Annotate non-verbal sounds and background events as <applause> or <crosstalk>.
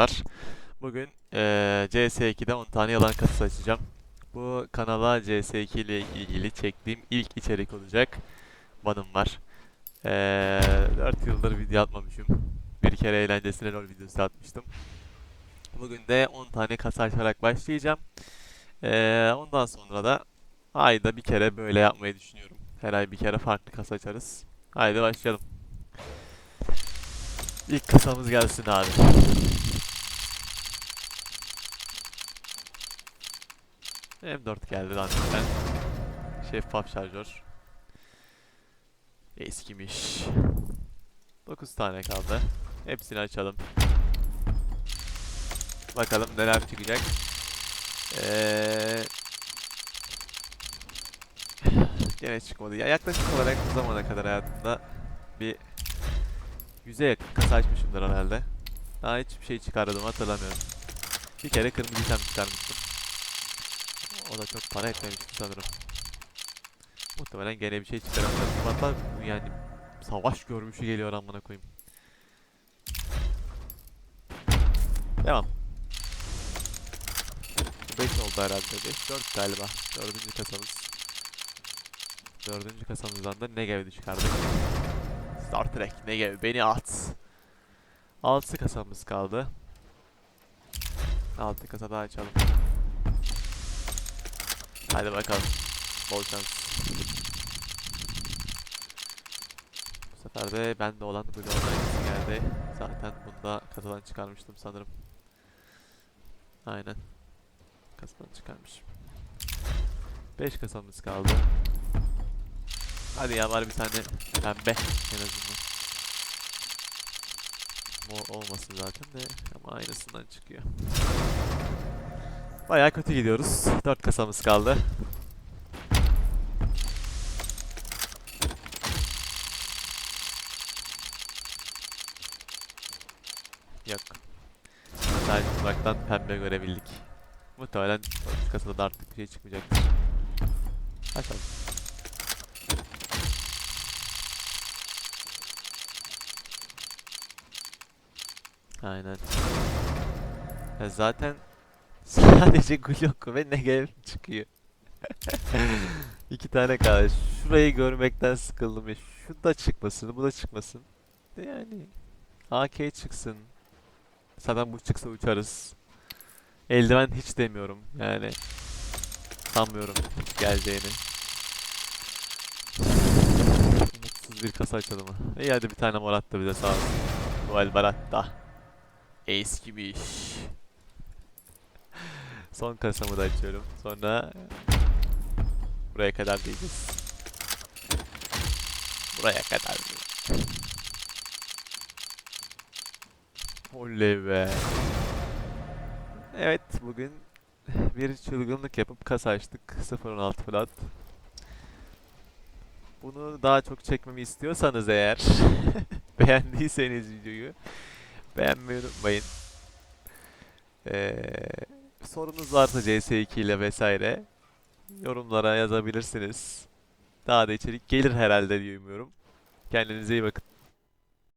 merhabalar. Bugün eee CS2'de 10 tane yalan kasası açacağım. Bu kanala CS2 ile ilgili çektiğim ilk içerik olacak. Banım var. Eee 4 yıldır video atmamışım. Bir kere eğlencesine rol videosu atmıştım. Bugün de 10 tane kasa açarak başlayacağım. Eee, ondan sonra da ayda bir kere böyle yapmayı düşünüyorum. Her ay bir kere farklı kasa açarız. Haydi başlayalım. İlk kasamız gelsin abi. M4 geldi lan ben. Şeffaf şarjör. Eskimiş. 9 tane kaldı. Hepsini açalım. Bakalım neler çıkacak. Ee... Gene çıkmadı. Ya yaklaşık olarak bu zamana kadar hayatımda bir yüze yakın kasa açmışımdır herhalde. Daha hiçbir şey çıkardım hatırlamıyorum. Bir kere kırmızı item çıkarmıştım. O da çok para etmemişti sanırım. Muhtemelen gene bir şey çıkaramadım. Hatta yani savaş görmüşü geliyor amına koyayım. Devam. 5 oldu herhalde. 5 4 galiba. Dördüncü kasamız. Dördüncü kasamızdan da Negev'i çıkardık. Star Trek Negev beni at. 6 kasamız kaldı. 6 kasa daha açalım. Hadi bakalım. Bol şans. Bu sefer de bende olan Blue Alliance'ı geldi. Zaten bunu da kasadan çıkarmıştım sanırım. Aynen. Kasadan çıkarmışım. 5 kasamız kaldı. Hadi ya var bir tane pembe en azından. Mor olmasın zaten de ama aynısından çıkıyor. Bayağı kötü gidiyoruz. 4 kasamız kaldı. Yok. Sadece uzaktan pembe görebildik. Muhtemelen 4 kasada da artık bir şey çıkmayacaktır. Açalım. Aynen. Ya zaten sadece Glock ve Negev çıkıyor. <laughs> İki tane kaldı. Şurayı görmekten sıkıldım ya. Şu da çıkmasın, bu da çıkmasın. De yani AK çıksın. Zaten bu çıksa uçarız. Eldiven hiç demiyorum yani. Sanmıyorum geleceğini. Umutsuz bir kasa açalım. İyi hadi bir tane mor attı bize sağ olsun. Noel Baratta. Ace gibi iş. Son kasamı da açıyorum. Sonra buraya kadar diyeceğiz. Buraya kadar. Oley be. Evet bugün bir çılgınlık yapıp kasa açtık. 0.16 flat. Bunu daha çok çekmemi istiyorsanız eğer <laughs> beğendiyseniz videoyu beğenmeyi unutmayın. Ee, sorunuz varsa CS2 ile vesaire yorumlara yazabilirsiniz. Daha da içerik gelir herhalde diye umuyorum. Kendinize iyi bakın.